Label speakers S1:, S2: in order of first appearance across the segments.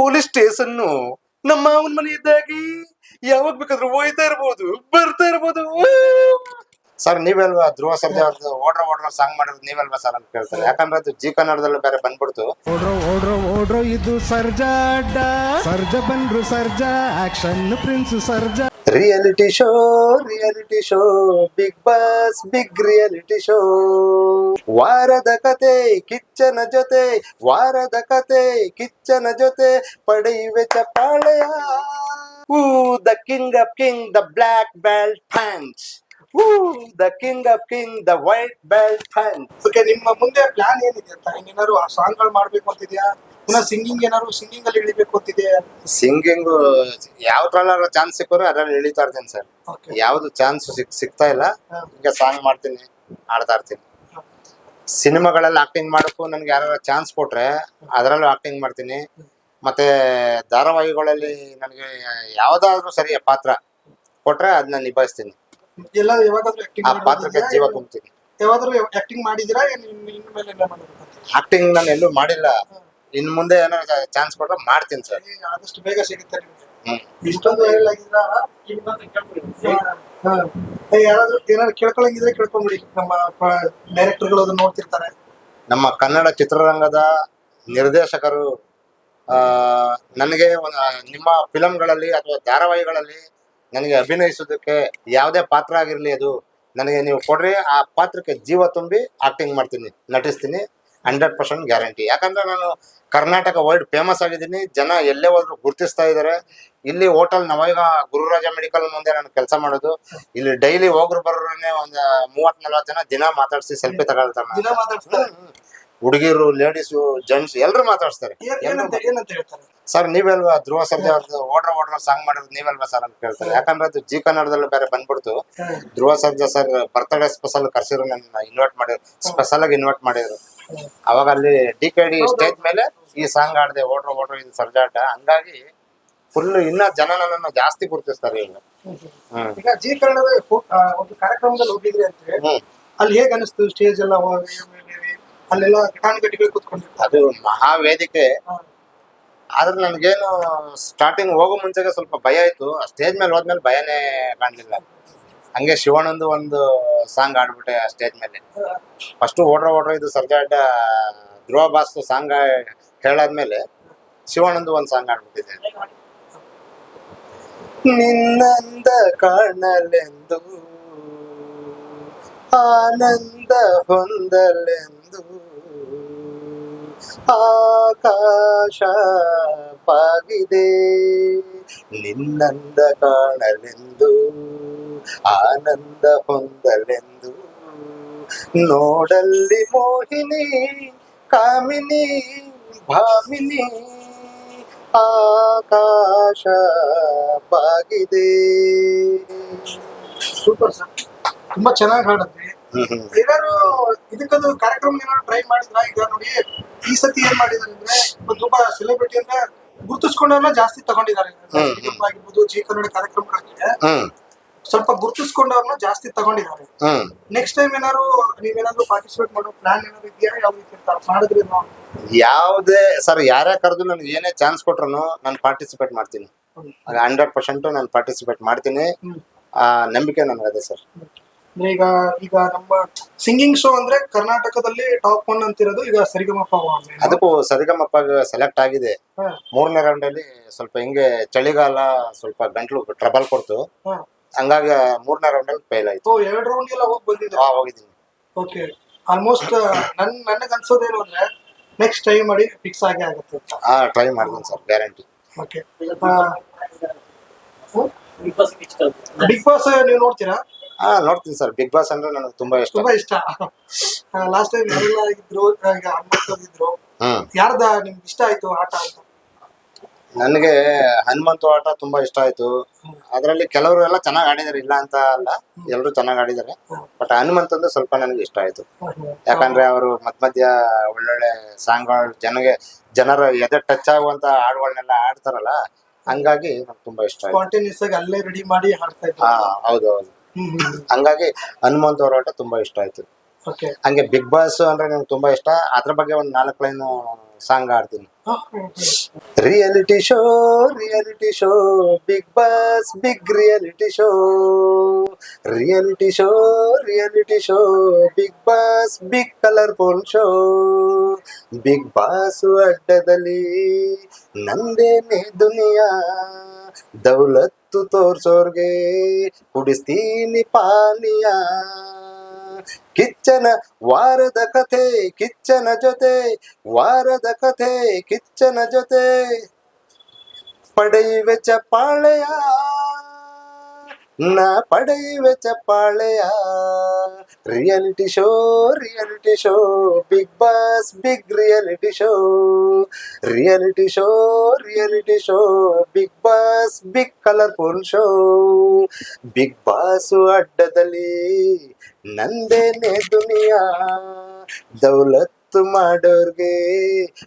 S1: Police station ನಮ್ಮ ಮಾವನ ಮನೆ ಇದ್ದಾಗಿ ಯಾವಾಗ ಬೇಕಾದ್ರು ಹೋಯ್ತಾ ಇರ್ಬೋದು ಬರ್ತಾ ಇರ್ಬೋದು. ಸರ್ ನೀವೆಲ್ವಾ ಧ್ರುವ ಸರ್ಜಾ ಅವ್ರದ್ದು ಓಡ್ರ ಓಡ್ರ ಸಾಂಗ್ ಮಾಡಿದ್ರು ನೀವೆಲ್ವಾ ಸರ್ ಅಂತ ಕೇಳ್ತಾರೆ. ಯಾಕಂದ್ರೆ ಅದು ಜಿ ಕನ್ನಡದಲ್ಲೂ ಬೇರೆ ಬಂದ್ಬಿಡ್ತು.
S2: ಓಡ್ರೋ ಓಡ್ರೋ ಓಡ್ರೋ ಇದು ಸರ್ಜಾ ಅಡ್ಡ. ಸರ್ಜ ಬಂದ್ರು Sarja action prince Sarja.
S1: Reality show reality show Bigg Boss big reality show ವಾರದ ಕತೆ, ಕಿಚ್ಚನ ಜೊತೆ, ವಾರದ ಕತೆ, ಕಿಚ್ಚನ ಜೊತೆ, ಪಡೆಯುವೆ ಚಪ್ಪಾಳೆಯ. Who the king of king the black belt fans who the king of king the white belt fans
S3: okay ನಿಮ್ಮ ಮುಂದೆ ಪ್ಲಾನ್ ಏನಿದೆ ಅಂತ? ಏನಾದ್ರು ಆ ಸಾಂಗ್ಗಳು ಮಾಡ್ಬೇಕು ಅಂತಿದ್ಯಾ? ಪುನಃ ಸಿಂಗಿಂಗ್ ಏನಾದ್ರು ಸಿಂಗಿಂಗ್ ಅಲ್ಲಿ ಇಳಿಬೇಕು ಅಂತಿದೆ
S1: ಸಿಂಗಿಂಗ್ ಯಾವ್ದ್ರಲ್ಲ ಚಾನ್ಸ್ ಸಿಕ್ಕೋರು ಅದ್ರಲ್ಲಿ ಇಳಿತಾ ಇರ್ತೀನಿ ಸರ್ ಯಾವ್ದು ಚಾನ್ಸ್ ಸಿಕ್ ಸಿಗ್ತಾ ಇಲ್ಲ
S3: ಹಾ.
S1: ಈಗ ಸಾಂಗ್ ಮಾಡ್ತೀನಿ ಆಡ್ತಾ ಇರ್ತೀನಿ. ಸಿನಿಮಾಗಳಲ್ಲಿ ಆಕ್ಟಿಂಗ್ ಮಾಡೋಕ್ಕೂ ನನ್ಗೆ ಯಾರು ಚಾನ್ಸ್ ಕೊಟ್ರೆ ಅದರಲ್ಲೂ ಆಕ್ಟಿಂಗ್ ಮಾಡ್ತೀನಿ. ಮತ್ತೆ ಧಾರಾವಾಹಿಗಳಲ್ಲಿ ನನಗೆ ಯಾವ್ದಾದ್ರೂ ಸರಿ ಪಾತ್ರ ಕೊಟ್ರೆ ಅದನ್ನ ನಿಭಾಯಿಸ್ತೀನಿ.
S3: ಎಲ್ಲ ಯಾವಾಗಾದ್ರೂ ಆಕ್ಟಿಂಗ್
S1: ಆ ಪಾತ್ರಕ್ಕೆ ಜೀವ ತುಂಬ್ತೀನಿ.
S3: ಯಾವಾಗಾದ್ರೂ ಆಕ್ಟಿಂಗ್ ಮಾಡಿದಿರಾ ಏನ್ ಇನ್- ಎಲ್ಲ
S1: ಆಕ್ಟಿಂಗ್ ನಾನು ಎಲ್ಲೂ ಮಾಡಿಲ್ಲ. ಇನ್ ಮುಂದೆ ಏನಾರ ಚಾನ್ಸ್ ಕೊಟ್ರೆ ಮಾಡ್ತೀನಿ ಸರ್
S3: ಆದಷ್ಟು ಬೇಗ ಸಿಗುತ್ತೆ ನಿಮ್ಗೆ.
S1: ಹ್ಮ್.
S3: ಇಷ್ಟೊಂದು ಯಾರಾದ್ರೂ ಏನಾದ್ರು ಕೇಳ್ಕೊಳಂಗಿದ್ರೆ ಕೇಳ್ಕೊಂಬಿಡಿ. ನಮ್ಮ ಡೈರೆಕ್ಟರ್ಗಳು ಅದನ್ನ ನೋಡ್ತಿರ್ತಾರೆ.
S1: ನಮ್ಮ ಕನ್ನಡ ಚಿತ್ರರಂಗದ ನಿರ್ದೇಶಕರು ಆ, ನನಗೆ ಒಂದು ನಿಮ್ಮ ಫಿಲಂಗಳಲ್ಲಿ ಅಥವಾ ಧಾರಾವಾಹಿಗಳಲ್ಲಿ ನನಗೆ ಅಭಿನಯಿಸೋದಕ್ಕೆ ಯಾವುದೇ ಪಾತ್ರ ಆಗಿರಲಿ ಅದು ನನಗೆ ನೀವು ಕೊಡ್ರಿ. ಆ ಪಾತ್ರಕ್ಕೆ ಜೀವ ತುಂಬಿ ಆಕ್ಟಿಂಗ್ ಮಾಡ್ತೀನಿ ನಟಿಸ್ತೀನಿ. Hundred percent guarantee. ಯಾಕಂದ್ರೆ ನಾನು ಕರ್ನಾಟಕ ವರ್ಲ್ಡ್ ಫೇಮಸ್ ಆಗಿದ್ದೀನಿ. ಜನ ಎಲ್ಲೇ ಹೋದ್ರು ಗುರುತಿಸ್ತಾ ಇದ್ದಾರೆ. ಇಲ್ಲಿ ಹೋಟೆಲ್ ನಾವೀಗ ಗುರುರಾಜ ಮೆಡಿಕಲ್ ಮುಂದೆ ನಾನು ಕೆಲಸ ಮಾಡೋದು. ಇಲ್ಲಿ ಡೈಲಿ ಹೋಗ್ರು ಬರೋರನ್ನೇ ಒಂದು ಮೂವತ್ ನಲ್ವತ್ತು ಜನ ದಿನ ಮಾತಾಡಿಸಿ ಸೆಲ್ಫಿ ತಗೊಳ್ತಾರೆ ಹುಡುಗಿರು ಲೇಡೀಸು ಜೆಂಟ್ಸ್ ಎಲ್ಲರೂ
S3: ಹೇಳ್ತಾರೆ?
S1: ಸರ್ ನೀವೆಲ್ವಾ ಧ್ರುವ ಸರ್ಜಾ ಅವ್ರದ್ದು ಓಡ್ರ ಓಡ್ರ ಸಾಂಗ್ ಮಾಡಿದ್ರು ನೀವೆಲ್ವಾ ಸರ್ ಅಂತ ಕೇಳ್ತಾರೆ. ಯಾಕಂದ್ರೆ ಅದು ಜಿ ಕನ್ನಡದಲ್ಲೂ ಬೇರೆ ಬಂದ್ಬಿಡ್ತು. Dhruva Sarja sir birthday special ಕರ್ಸಿರೋ ನನ್ನ ಇನ್ವೈಟ್ ಮಾಡಿದ್ರು. ಸ್ಪೆಷಲ್ ಆಗಿ ಇನ್ವೈಟ್ ಮಾಡಿದ್ರು. ಅವಾಗ ಅಲ್ಲಿ ಡಿ ಕೆ ಡಿ ಸ್ಟೇಜ್ ಮೇಲೆ ಈ ಸಾಂಗ್ ಆಡ್ದೆ ಓಡ್ರ ಓಡ್ರ ಇದು ಸರ್ಜಾಟ. ಹಂಗಾಗಿ ಫುಲ್ ಇನ್ನ ಜನ ನನ್ನ ಜಾಸ್ತಿ ಗುರುತಿಸ್ತಾರೆ ಈಗ ಹ್ಮ್.
S3: ಈಗ ಜಿ ಕನ್ನಡದ ಫೋ- ಆ, ಒಂದು ಕಾರ್ಯಕ್ರಮದಲ್ಲಿ ಹೋಗಿದ್ರಿ ಅಂತ
S1: ಹ್ಮ್.
S3: ಅಲ್ಲಿ ಹೇಗ್ ಅನಿಸ್ತು ಸ್ಟೇಜ್ ಎಲ್ಲ? ಹೋಗಿ ಅಲ್ಲೆಲ್ಲ ಕೂತ್ಕೊಂಡಿರ್ತಾರೆ
S1: ಅದು ಮಹಾ ವೇದಿಕೆ ಆದ್ರೆ ನನ್ಗೇನು ಸ್ಟಾರ್ಟಿಂಗ್ ಹೋಗೋ ಮುಂಚೆಗೆ ಸ್ವಲ್ಪ ಭಯ ಆಯ್ತು ಸ್ಟೇಜ್ ಮೇಲೆ ಹೋದ್ಮೇಲೆ ಭಯನೇ ಕಾಣ್ಲಿಲ್ಲ. ಹಂಗೆ ಶಿವಣ್ಣಂದು ಒಂದು ಸಾಂಗ್ ಆಡ್ಬಿಟ್ಟೆ ಆ ಸ್ಟೇಜ್ ಮೇಲೆ. ಫಸ್ಟ್ ಓಡ್ರ ಓಡ್ರ ಇದು ಸರ್ಜಾ ಅಡ್ಡ ಧ್ರುವ ಬಾಸ್ ಸಾಂಗ್ ಹೇಳಾದ್ಮೇಲೆ ಶಿವಣ್ಣಂದು ಒಂದು ಸಾಂಗ್ ಆಡ್ಬಿಟ್ಟಿದೆ ನಿನ್ನಂದ ಕಾಣಲೆಂದು, ಆನಂದ ಹೊಂದಲೆಂದು, ಆಕಾಶ ಪಾಗಿದೆ. ನಿನ್ನಂದ ಕಾಣಲೆಂದು ಆನಂದ ಹೊಂದಲೆಂದು. ನೋಡಲ್ಲಿ ಮೋಹಿನಿ ಕಾಮಿನಿ ಭಾಮಿನಿ ಆಕಾಶ ಬಾಗಿದೆ.
S3: Super sir. ತುಂಬಾ ಚೆನ್ನಾಗಿ
S1: ಹಾಡುತ್ತೆ.
S3: ಏನಾದ್ರು ಇದಕ್ಕದು ಕಾರ್ಯಕ್ರಮ ಏನಾದ್ರು ಟ್ರೈ ಮಾಡಿದ್ರ? ಈಗ ನೋಡಿ ಈ ಸತಿ ಏನ್ ಮಾಡಿದಾರೆ ಅಂದ್ರೆ ತುಂಬಾ ಸೆಲೆಬ್ರಿಟಿ ಅಂದ್ರೆ ಗುರುತಿಸ್ಕೊಂಡವ್ರನ್ನ ಜಾಸ್ತಿ ತಗೊಂಡಿದ್ದಾರೆ. ಆಗಿರ್ಬೋದು ಜಿ ಕನ್ನಡ ಕಾರ್ಯಕ್ರಮಗಳಿಗೆ
S1: ಹ್ಮ್
S3: ಗುರುತಿಸ್ಕೊಂಡು ಗುರುತಿಸ್ಕೊಂಡವ್ರನ್ನ ಜಾಸ್ತಿ ತಗೊಂಡಿದ್ದಾರೆ.
S1: ಹ್ಮ್.
S3: ನೆಕ್ಸ್ಟ್ ಟೈಮ್ ಏನಾದ್ರು ನೀವೇನಾದ್ರು ಪಾರ್ಟಿಸಿಪೇಟ್ ಮಾಡೋ ಪ್ಲಾನ್ ಏನಾದ್ರು ಇದೆಯಾ? ಯಾವ ರೀತಿ ಇರ್ತಾರೆ ಮಾಡಿದ್ರಿ ನಾವು
S1: ಯಾವುದೇ ಸರ್ ಯಾರೇ ಕರೆದು ನನಗೆ ಏನೇ ಚಾನ್ಸ್ ಕೊಟ್ರು ನಾನು ಪಾರ್ಟಿಸಿಪೇಟ್ ಮಾಡ್ತೀನಿ. ಹಂಡ್ರೆಡ್ ಪರ್ಸೆಂಟ್ ನಾನು ಪಾರ್ಟಿಸಿಪೇಟ್ ಮಾಡ್ತೀನಿ. ಆ ನಂಬಿಕೆ ನನಗದೆ ಸರ್
S3: ಅಂದ್ರೆ ಈಗ ಈಗ ನಮ್ಮ ಸಿಂಗಿಂಗ್ ಶೋ ಅಂದ್ರೆ ಕರ್ನಾಟಕದಲ್ಲಿ ಟಾಪ್ ಒನ್ ಅಂತಿರೋದು ಈಗ ಸರಿಗಮಪ್ಪ
S1: ಅದಕ್ಕೂ ಸರಿಗಮಪ್ಪ ಸೆಲೆಕ್ಟ್ ಆಗಿದೆ. ಮೂರನೇ ರೌಂಡ್ ಅಲ್ಲಿ ಸ್ವಲ್ಪ ಹಿಂಗೆ ಚಳಿಗಾಲ ಸ್ವಲ್ಪ ಗಂಟ್ಲು ಟ್ರಬಲ್ ಕೊಡ್ತು. ಹಂಗಾಗಿ ಮೂರನೇ ರೌಂಡ್ ಅಲ್ಲಿ ಫೇಲ್ ಆಯ್ತು.
S3: ಸೊ ಎರಡು ರೌಂಡ್ ಎಲ್ಲ ಹೋಗಿ ಬಂದಿದ್ರು
S1: ಆ ಹೋಗಿದ್ದೀನಿ.
S3: ಓಕೆ ಆಲ್ಮೋಸ್ಟ್ ನನ್ ನನಗೆ ಅನ್ಸೋದೇನು ಅಂದ್ರೆ ನೆಕ್ಸ್ಟ್ ಟ್ರೈ ಮಾಡಿ ಫಿಕ್ಸ್ ಆಗೇ ಆಗುತ್ತೆ ಅಂತ.
S1: ಆ ಟ್ರೈ ಮಾಡ್ತೀನಿ sir guarantee
S3: okay Bigg Boss ನೀವು ನೋಡ್ತೀರಾ?
S1: ಹಾ ನೋಡ್ತೀನಿ ಸರ್. ಬಿಗ್ ಬಾಸ್ ಅಂದ್ರೆ ನನಗೆ ತುಂಬಾ ಇಷ್ಟ.
S3: ತುಂಬಾ ಇಷ್ಟ. ಲಾಸ್ಟ್ ಟೈಮ್ ಯಾರೆಲ್ಲ ಇದ್ರು ಈಗ ಹನುಮಂತ್ ಇದ್ರು
S1: ಹ್ಮ್.
S3: ಯಾರ್ದ ನಿಮ್ಗೆ ಇಷ್ಟ ಆಯ್ತು ಆಟ ಅಂತ?
S1: ನನಗೆ ಹನುಮಂತು ಆಟ ತುಂಬಾ ಇಷ್ಟ ಆಯ್ತು. ಅದರಲ್ಲಿ ಕೆಲವರು ಎಲ್ಲ ಚೆನ್ನಾಗಿ ಆಡಿದಾರೆ ಇಲ್ಲ ಅಂತ ಅಲ್ಲ ಎಲ್ಲರೂ ಚೆನ್ನಾಗಿ ಆಡಿದಾರೆ. ಬಟ್ ಹನುಮಂತ್ ಅಂದ್ರೆ ಸ್ವಲ್ಪ ನನಗೆ ಇಷ್ಟ ಆಯ್ತು. ಯಾಕಂದ್ರೆ ಅವರು ಮಧ್ಯ ಮಧ್ಯ ಒಳ್ಳೊಳ್ಳೆ ಸಾಂಗ್ಗಳು ಜನಗೆ ಜನರ ಎದೆ ಟಚ್ ಆಗುವಂತ ಹಾಡುಗಳನ್ನೆಲ್ಲ ಆಡ್ತಾರಲ್ಲ ಹಂಗಾಗಿ ನಂಗೆ ತುಂಬಾ ಇಷ್ಟ ಆಯ್ತು.
S3: ಅಲ್ಲೇ ರೆಡಿ ಮಾಡಿ
S1: ಹಾ ಹೌದು ಹೌದು. ಹಂಗಾಗಿ ಹನುಮಂತ್ ಅವರ ಆಟ ತುಂಬಾ ಇಷ್ಟ ಆಯ್ತು. ಹಂಗೆ ಬಿಗ್ ಬಾಸ್ ಅಂದ್ರೆ ನಂಗೆ ತುಂಬಾ ಇಷ್ಟ. ಅದ್ರ ಬಗ್ಗೆ ಒಂದ್ ನಾಲ್ಕು ಲೈನ್ ಸಾಂಗ್ ಆಡ್ತೀನಿ. Reality show reality show Bigg Boss big reality show reality show reality show Bigg Boss big colourful show Bigg Boss ಅಡ್ಡದಲ್ಲಿ ನಂದೇನೆ ದುನಿಯಾ. ದೌಲತ್ತು ತೋರ್ಸೋರ್ಗೆ ಕುಡಿಸ್ತೀನಿ ಪಾನೀಯ. ಕಿಚ್ಚನ ವಾರದ ಕಥೆ, ಕಿಚ್ಚನ ಜೊತೆ, ವಾರದ ಕಥೆ, ಕಿಚ್ಚನ ಜೊತೆ. ಪಡೆಯುವೆ ಚಪ್ಪಾಳೆಯ, ನಾ ಪಡೆಯುವೆ ಚಪ್ಪಾಳೆಯ. Reality show reality show Bigg Boss Bigg reality show reality show reality show Bigg Boss Bigg colourful show Bigg Boss ಅಡ್ಡದಲ್ಲಿ ನಂದೇನೆ ದುನಿಯಾ ದೌಲತ್ತು ಮಾಡೋರ್ಗೆ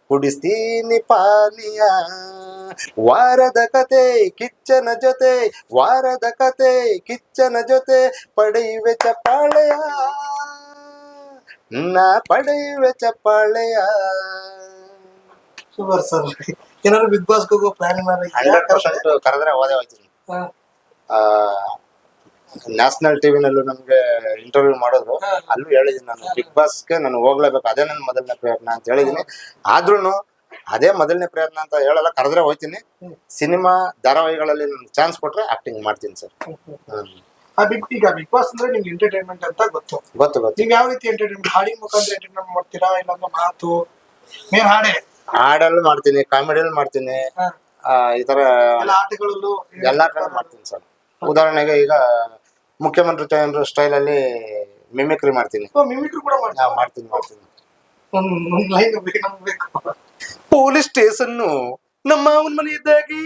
S1: ಕುಡಿಸ್ತೀನಿ ಪಾನೀಯ ವಾರದ ಕತೆ ಕಿಚ್ಚನ ಜೊತೆ ವಾರದ ಕತೆ ಕಿಚ್ಚನ ಜೊತೆ ಪಡೆಯುವೆ ಚಪ್ಪಾಳೆಯ ನಾ ಪಡೆಯುವೆ ಚಪ್ಪಾಳೆಯ
S3: ಸೂಪರ್ ಸರ್ ಏನಾದ್ರು ಬಿಗ್ ಬಾಸ್ ಹೋಗೋ ಪ್ಲಾನ್
S1: ಹಂಡ್ರೆಡ್ ಪರ್ಸೆಂಟ್ ಕರೆದ್ರೆ ಓದೇ ಹೋಗ್ತೀನಿ. ನ್ಯಾಷನಲ್ ಟಿವಿ ನಲ್ಲೂ ನಮ್ಗೆ ಇಂಟರ್ವ್ಯೂ ಮಾಡಿದ್ರು. ಅಲ್ಲೂ ಹೇಳಿದೀನಿ ನಾನು ಬಿಗ್ ಬಾಸ್ಗೆ ನಾನು ಹೋಗ್ಲೇಬೇಕು. ಅದೇ ನನ್ನ ಮೊದಲನೇ ಪ್ರಯತ್ನ ಅಂತ ಹೇಳಿದೀನಿ. ಆದ್ರೂ ಅದೇ ಮೊದಲನೇ ಪ್ರಯತ್ನ ಅಂತ ಹೇಳಲ್ಲ ಕರೆದ್ರೆ
S3: ಹೋಯ್ತೀನಿ
S1: ಸಿನಿಮಾ ಧಾರಾವಾಹಿಗಳಲ್ಲಿ ನನ್ಗೆ ಚಾನ್ಸ್ ಕೊಟ್ರೆ ಆಕ್ಟಿಂಗ್ ಮಾಡ್ತೀನಿ ಸರ್.
S3: ಆ ಬಿಗ್ ಈಗ ಬಿಗ್ ಬಾಸ್ ಅಂದ್ರೆ ನಿಮ್ಗೆ ಎಂಟರ್ಟೈನ್ಮೆಂಟ್ ಅಂತ ಗೊತ್ತು.
S1: ಗೊತ್ತು ಗೊತ್ತು.
S3: ನೀವ್ ಯಾವ ರೀತಿ ಎಂಟರ್ಟೈನ್ಮೆಂಟ್ ಹಾಡಿ ಮುಖಾಂತರ ಎಂಟರ್ಟೈನ್ಮೆಂಟ್ ಮಾಡ್ತೀರಾ? ಇಲ್ಲಾಂದ್ರೆ ಮಾತು? ಮೇನ್ ಹಾಡೇ.
S1: ಹಾಡಲ್ಲೂ ಮಾಡ್ತೀನಿ ಕಾಮಿಡಿಯಲ್ಲಿ ಮಾಡ್ತೀನಿ. ಆ, ಈ ತರ
S3: ಆಟಗಳಲ್ಲೂ
S1: ಎಲ್ಲಾ ಕಡೆ ಮಾಡ್ತೀನಿ ಸರ್. ಉದಾಹರಣೆಗೆ ಈಗ ಮುಖ್ಯಮಂತ್ರಿ ಚಂದ್ರ ಸ್ಟೈಲ್ ಅಲ್ಲಿ ಮಿಮಿಕ್ರಿ ಮಾಡ್ತೀನಿ.
S3: ಮಿಮಿಕ್ರಿ ಕೂಡ ಮಾಡ್ತೀರಾ?
S1: ಮಾಡ್ತೀನಿ ಮಾಡ್ತೀನಿ.
S3: ಒಂದ್ ಒಂದ್ ಲೈನ್ ಬೇಕು ನಮ್ಗೆ ಬೇಕು?
S1: ಪೊಲೀಸ್ ಸ್ಟೇಷನ್ ನಮ್ಮ ಅವನ ಮನೆ ಇದ್ದಾಗಿ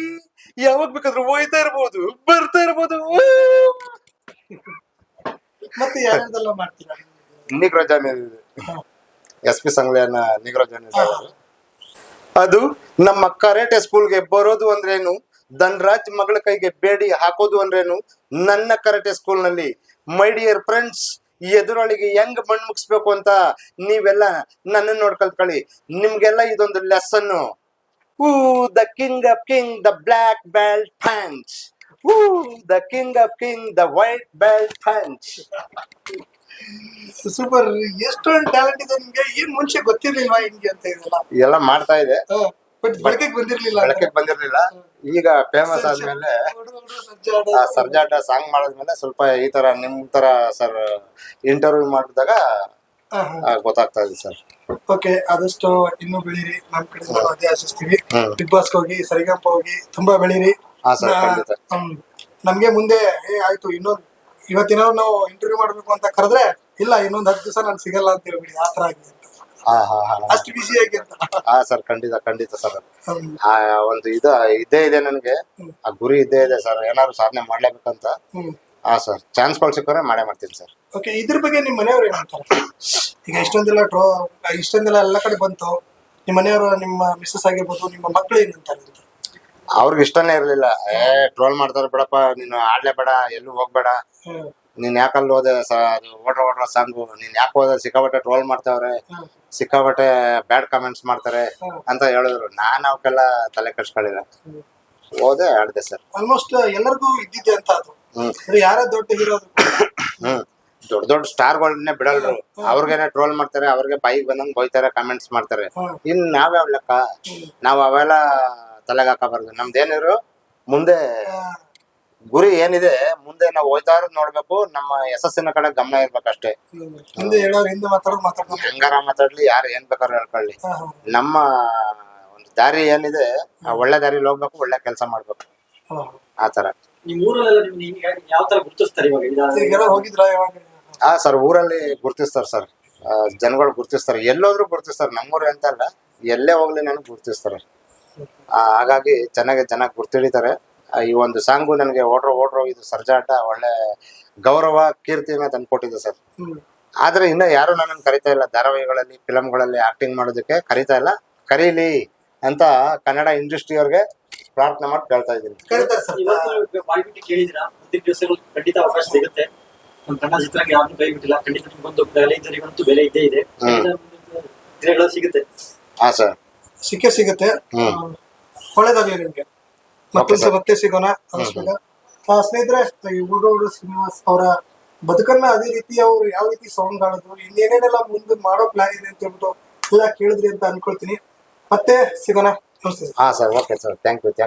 S1: ಯಾವಾಗ ಬೇಕಾದ್ರೂ ಹೋಯ್ತಾ ಇರ್ಬೋದು ಬರ್ತಾ ಇರ್ಬೋದು.
S3: ಮತ್ತೆ ಮಾಡ್ತೀರಾ?
S1: ನಿಗ್ರಜಾನ್ ಎಸ್ ಪಿ ಸಂಗ್ಲೆಯನ್ನ ನಿಗ್ರಜಾನ್ ಅದು ನಮ್ಮ ಕರಾಟೆ ಸ್ಕೂಲ್ಗೆ ಬರೋದು ಅಂದ್ರೇನು? ಧನ್ರಾಜ್ ಮಗಳ ಕೈಗೆ ಬೇಡಿ ಹಾಕೋದು ಅಂದ್ರೇನು? ನನ್ನ ಕರಾಟೆ ಸ್ಕೂಲ್ನಲ್ಲಿ ಮೈ ಡಿಯರ್ ಫ್ರೆಂಡ್ಸ್ ಎದುರಾಳಿಗೆ ಹೆಂಗ್ ಮಣ್ಣು ಮುಗಿಸ್ಬೇಕು ಅಂತ ನೀವೆಲ್ಲ ನನ್ನನ್ನು ನೋಡ್ ಕಲ್ತ್ಕೊಳ್ಳಿ ನಿಮ್ಗೆಲ್ಲ ಇದೊಂದು lesson who the king of king the black belt fans who the king of king the white belt punch
S3: super ಎಷ್ಟೊಂದು ಟ್ಯಾಲೆಂಟ್ ಇದೆ ನಿಮ್ಗೆ? ಏನ್ ಮುಂಚೆ ಗೊತ್ತಿರ್ಲಿಲ್ವಾ ಹಿಂಗೆ ಅಂತ ಇದೆಲ್ಲ?
S1: ಎಲ್ಲ ಮಾಡ್ತಾ ಇದೆ.
S3: ಬಟ್ ಬಳಕೆಗೆ ಬಂದಿರ್ಲಿಲ್ಲ.
S1: ಬೆಳಕಿಗೆ ಬಂದಿರ್ಲಿಲ್ಲ. ಈಗ ಫೇಮಸ್ ಆದ್ಮೇಲೆ ಆ ಸರ್ಜಾಟ ಸಾಂಗ್ ಮಾಡಿದ್ಮೇಲೆ ಸ್ವಲ್ಪ ಈ ತರ ನಿಮ್ ತರ ಸರ್ ಇಂಟರ್ವ್ಯೂ ಮಾಡಿದಾಗ. ಗೊತ್ತಾಗ್ತಾ ಇದೆ ಸರ್
S3: ಓಕೆ ಆದಷ್ಟು ಇನ್ನೂ ಬೆಳೀರಿ. ನಮ್ ಕಡೆ ಅದೇ ಆಶಿಸ್ತೀವಿ. ಬಿಗ್ ಬಾಸ್ ಹೋಗಿ ಸರಿಗಪ್ಪ ಹೋಗಿ ತುಂಬಾ ಬೆಳೀರಿ.
S1: ಹಾ ಸರ್ ಖಂಡಿತ.
S3: ನಮ್ಗೆ ಮುಂದೆ ಏ ಆಯ್ತು ಇನ್ನೊಂದ್ ಇವತ್ತಿನ ನಾವು ಇಂಟರ್ವ್ಯೂ ಮಾಡ್ಬೇಕು ಅಂತ ಕರೆದ್ರೆ ಇಲ್ಲ ಇನ್ನೊಂದ್ ಹತ್ತು ದಿವಸ ನಾನು ಸಿಗಲ್ಲ ಅಂತ ಹೇಳ್ಬಿಡಿ ಆತರ ಆಗಿ ಅಂತ.
S1: ಹಾ ಹಾ ಹಾ
S3: ಅಷ್ಟು ಬಿಸಿ ಆಗಿ ಅಂತ.
S1: ಹಾ ಸರ್ ಖಂಡಿತ ಖಂಡಿತ ಸರ್. ಆ ಒಂದು ಇದು ಇದೇ ಇದೆ ನನಗೆ. ಆ ಗುರಿ ಇದ್ದೇ ಇದೆ ಸರ್. ಏನಾದ್ರು ಸಾಧನೆ ಮಾಡ್ಲೇಬೇಕಂತ.
S3: ಹ್ಮ್.
S1: ಹಾ ಸರ್. ಚಾನ್ಸ್ ಸಿಕ್ಕರೆ ಮಾಡೇ ಮಾಡ್ತೀನಿ ಸರ್.
S3: ಓಕೆ ಇದ್ರ ಬಗ್ಗೆ ನಿಮ್ಮ ಮನೆಯವ್ರು ಏನಂತಾರೆ ಈಗ ಇಷ್ಟೊಂದೆಲ್ಲ ಟ್ರೋ ಇಷ್ಟೊಂದೆಲ್ಲ ಎಲ್ಲ ಕಡೆ ಬಂತು. ನಿಮ್ಮ ಮನೆಯವರು ನಿಮ್ಮ ಮಿಸ್ಸಸ್ ಆಗಿರ್ಬೋದು ನಿಮ್ಮ ಮಕ್ಕಳು ಏನಂತಾರೆ ಅಂತ?
S1: ಅವ್ರಿಗೆ ಇಷ್ಟನೇ ಇರ್ಲಿಲ್ಲ. ಏ ಟ್ರೋಲ್ ಮಾಡ್ತಾರೆ ಬಿಡಪ್ಪ. ನೀನು ಆಡ್ಲೇ ಬೇಡ ಎಲ್ಲೂ ಹೋಗ್ಬೇಡ. ನೀನ್ ಯಾಕಲ್ಲಿ ಹೋದೆ ಓಡ್ರ ಓಡ್ರ ಸಾಂಗು? ನೀನ್ ಯಾಕೆ ಹೋದೆ? ಸಿಕ್ಕಾಪಟ್ಟೆ ಟ್ರೋಲ್ ಮಾಡ್ತಾವ್ರೆ.
S3: ಸಿಕ್ಕಾಬಟ್ಟೆ
S1: ಸಿಕ್ಕಾಪಟ್ಟೆ ಬ್ಯಾಡ್ ಕಮೆಂಟ್ಸ್ ಮಾಡ್ತಾರೆ ಅಂತ ಹೇಳಿದ್ರು. ನಾನ್ ಅವಕ್ಕೆಲ್ಲ ತಲೆ
S3: ಕಟ್ಸ್ಕೊಳ್ಳಿಲ್ಲ.
S1: ಹೋದೆ ಆಡ್ದೆ ಸರ್
S3: ಆಲ್ಮೋಸ್ಟ್ ಎಲ್ಲರಿಗೂ ಇದ್ದಿದ್ದೆ ಅಂತ ಅದು. ಯಾರೇ ದೊಡ್ಡ ಹೀರೋ
S1: ಹ್ಮ್. ದೊಡ್ಡ ದೊಡ್ಡ ಸ್ಟಾರ್ಗಳನ್ನೇ ಬಿಡಲ್ರು. ಅವ್ರಿಗೇನೆ ಟ್ರೋಲ್ ಮಾಡ್ತಾರೆ ಅವ್ರಿಗೆ ಬೈಕ್ ಬಂದಂಗೆ ಬೈತಾರೆ ಕಮೆಂಟ್ಸ್ ಮಾಡ್ತಾರೆ. ಇನ್ ನಾವ್ಯಾವ ಲೆಕ್ಕ? ನಾವ್ ಅವೆಲ್ಲ ತಲೆಗೆ ಹಾಕಬಾರ್ದು. ನಮ್ದೇನಿರು ಮುಂದೆ ಗುರಿ ಏನಿದೆ ಮುಂದೆ ನಾವು ಹೋಯ್ತಾ ಇರೋದ್ ನೋಡ್ಬೇಕು ನಮ್ಮ ಯಶಸ್ಸಿನ ಕಡೆ ಗಮನ ಇರ್ಬೇಕಷ್ಟೇ.
S3: ಹಿಂದೆ ಹೇಳೋರು ಹಿಂದೆ ಮಾತಾಡೋದು ಮಾತಾಡ್ತಾರೆ.
S1: ಹೆಂಗಾರ ಮಾತಾಡ್ಲಿ ಯಾರು ಏನ್ ಬೇಕಾದ್ರೂ ಹೇಳ್ಕೊಳ್ಳಿ. ನಮ್ಮ ಒಂದು ದಾರಿ ಏನಿದೆ ಆ ಒಳ್ಳೆ ದಾರಿಲಿ ಹೋಗ್ಬೇಕು ಒಳ್ಳೆ ಕೆಲಸ ಮಾಡ್ಬೇಕು. ಆತರ
S4: ನಿಮ್ ಊರಲ್ಲೆಲ್ಲ ನಿಮ್ಗೆ ಯಾವ ತರ ಗುರುತಿಸ್ತಾರೆ ಇವಾಗ ಇದಾದ್ರೆ?
S3: ಈಗೆಲ್ಲ ಹೋಗಿದ್ರ ಯಾವಾಗ
S1: ಆ ಸರ್ ಊರಲ್ಲಿ ಗುರ್ತಿಸ್ತಾರೆ ಸರ್. ಜನಗಳು ಗುರ್ತಿಸ್ತಾರೆ. ಎಲ್ಲೋದ್ರು ಗುರ್ತಿಸ್ತಾರೆ ನಮ್ಮೂರು ಅಂತ ಅಲ್ಲ ಎಲ್ಲೇ ಹೋಗ್ಲಿ ನನಗೆ ಗುರ್ತಿಸ್ತಾರೆ. ಆ, ಹಾಗಾಗಿ ಚೆನ್ನಾಗಿ ಚೆನ್ನಾಗಿ ಗುರ್ತಿಡಿತಾರೆ ಈ ಒಂದು ಸಾಂಗು ನನಗೆ ಓಡ್ರೋ ಓಡ್ರೋ ಇದು ಸರ್ಜಾಟ ಒಳ್ಳೆ ಗೌರವ ಕೀರ್ತಿನ ತಂದ್ಕೊಟ್ಟಿದೆ ಸರ್. ಆದ್ರೆ ಇನ್ನ ಯಾರು ನನ್ನನ್ನು ಕರಿತಾ ಇಲ್ಲ. ಧಾರಾವಾಹಿಗಳಲ್ಲಿ ಫಿಲಂಗಳಲ್ಲಿ ಆಕ್ಟಿಂಗ್ ಮಾಡೋದಕ್ಕೆ ಕರಿತಾ ಇಲ್ಲ. ಕರೀಲಿ ಅಂತ ಕನ್ನಡ ಇಂಡಸ್ಟ್ರಿಯವ್ರಿಗೆ ಪ್ರಾರ್ಥನೆ ಮಾಡಿ ಕೇಳ್ತಾ ಇದ್ದೀನಿ.
S4: ಖಂಡಿತ ಅವಕಾಶ ಸಿಗುತ್ತೆ. ನಮ್ಮ ಕನ್ನಡ ಚಿತ್ರಕ್ಕೆ ಯಾರನ್ನೂ ಕೈ ಬಿಟ್ಟಿಲ್ಲ ಖಂಡಿತ ನಿಮ್ಗೊಂದು ಬೆಲೆ ಇದ್ದರಿಗಂತೂ ಬೆಲೆ ಇದ್ದೇ ಇದೆ.
S1: ಹ್ಮ್.
S4: ಖಂಡಿತ ಮುಂದಿನ ದಿನಗಳಲ್ಲಿ ಸಿಗುತ್ತೆ.
S1: ಹಾ ಸರ್.
S3: ಸಿಕ್ಕೇ ಸಿಗುತ್ತೆ. ಒಳ್ಳೇದಾಗಲಿ ನಿಮ್ಗೆ. ಮತ್ತೊಂದ್ಸ. ಮತ್ತೆ ಸಿಗೋಣ ಅನಿಸ್ಬೇಕ ಆ, ಸ್ನೇಹಿತರೆ ಈ ಹುಡುಗರು ಶ್ರೀನಿವಾಸ್ ಅವರ ಬದುಕನ್ನ ಅದೇ ರೀತಿ ಅವ್ರು ಯಾವ ರೀತಿ ಸೌಂಡ್ ಆಡಿದ್ರು ಇನ್ನೇನೇನೆಲ್ಲ ಮುಂದೆ ಮಾಡೋ ಪ್ಲಾನ್ ಇದೆ ಅಂತ ಹೇಳ್ಬಿಟ್ಟು ಎಲ್ಲ ಕೇಳಿದ್ರಿ ಅಂತ ಅನ್ಕೊಳ್ತೀನಿ. ಮತ್ತೆ ಸಿಗೋಣ. ನಮಸ್ತೆ
S1: ಹಾ sir. Okay sir thank you thank